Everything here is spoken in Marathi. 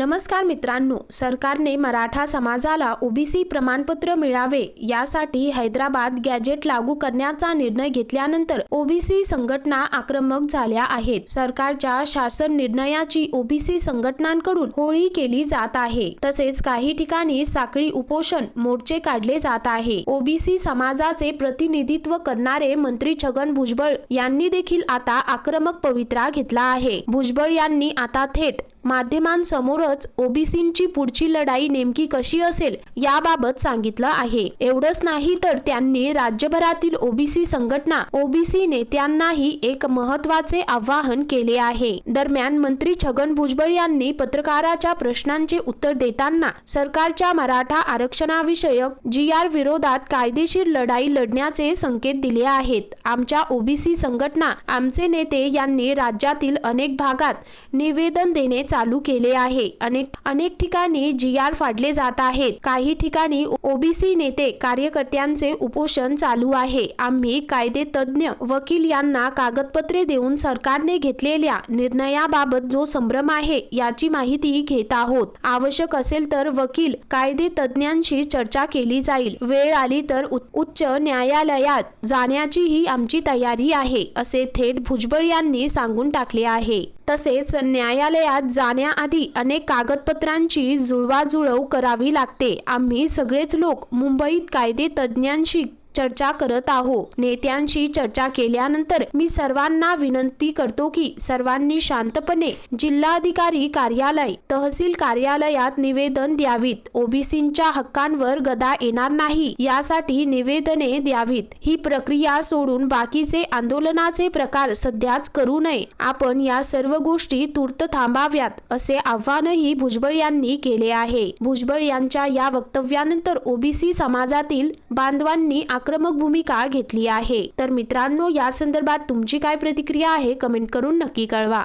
नमस्कार मित्रांनो सरकारने मराठा समाजाला ओबीसी प्रमाणपत्र मिळावे यासाठी हैदराबाद गॅजेट लागू करण्याचा निर्णय घेतल्यानंतर ओबीसी संघटना आक्रमक झाल्या आहेत. सरकारच्या शासन निर्णयाची ओबीसी संघटनांकडून होळी केली जात आहे. तसेच काही ठिकाणी साखळी उपोषण मोर्चे काढले जात आहे. ओबीसी समाजाचे प्रतिनिधित्व करणारे मंत्री छगन भुजबळ यांनी देखील आता आक्रमक पवित्रा घेतला आहे. भुजबळ यांनी आता थेट माध्यमांसमोरच ओबीसींची पुढची लढाई नेमकी कशी असेल याबाबत सांगितलं आहे. एवढंच नाही तर त्यांनी राज्यभरातील ओबीसी संघटना ओबीसी नेत्यांनाही एक महत्त्वाचे आवाहन केले आहे. दरम्यान मंत्री छगन भुजबळ यांनी पत्रकाराच्या प्रश्नांचे उत्तर देताना सरकारच्या मराठा आरक्षणाविषयक जी आर विरोधात कायदेशीर लढाई लढण्याचे संकेत दिले आहेत. आमच्या ओबीसी संघटना आमचे नेते यांनी राज्यातील अनेक भागात निवेदन देणे चालू केले आहे. अनेक अनेक ठिकाणी जी आर फाडले जात आहेत. काही ठिकाणी ओबीसी नेते कार्यकर्त्यांचे उपोषण चालू आहे. आम्ही कायदे तज्ज्ञ वकील यांना कागदपत्रे देऊन सरकारने घेतलेल्या निर्णयाबाबत जो संभ्रम आहे याची माहिती घेत आहोत. आवश्यक असेल तर वकील कायदे तज्ज्ञांशी चर्चा केली जाईल. वेळ आली तर उ- उच्च न्यायालयात जाण्याचीही आमची तयारी आहे असे थेट भुजबळ यांनी सांगून टाकले आहे. तसेच न्यायालयात जाण्याआधी अनेक कागदपत्रांची जुळवाजुळव करावी लागते. आम्ही सगळेच लोक मुंबईत कायदे तज्ज्ञांशी चर्चा करत आहोत नेत्यांशी चर्चा केल्यानंतर मी सर्वांना विनंती करतो की सर्वांनी शांतपणे जिल्हाधिकारी कार्यालय तहसील कार्यालयात निवेदन द्यावीत. ओबीसींच्या हक्कांवर गदा येणार नाही यासाठी निवेदने द्यावीत. ही प्रक्रिया सोडून बाकीचे आंदोलनाचे प्रकार सध्याच करू नये. आपण या सर्व गोष्टी तूर्त थांबाव्यात असे आव्हानही भुजबळ यांनी केले आहे. भुजबळ यांच्या या वक्तव्यानंतर ओबीसी समाजातील बांधवांनी आक्रमक भूमिका घेतली आहे. तर मित्रांनो या संदर्भात तुमची काय प्रतिक्रिया आहे कमेंट करून नक्की कळवा.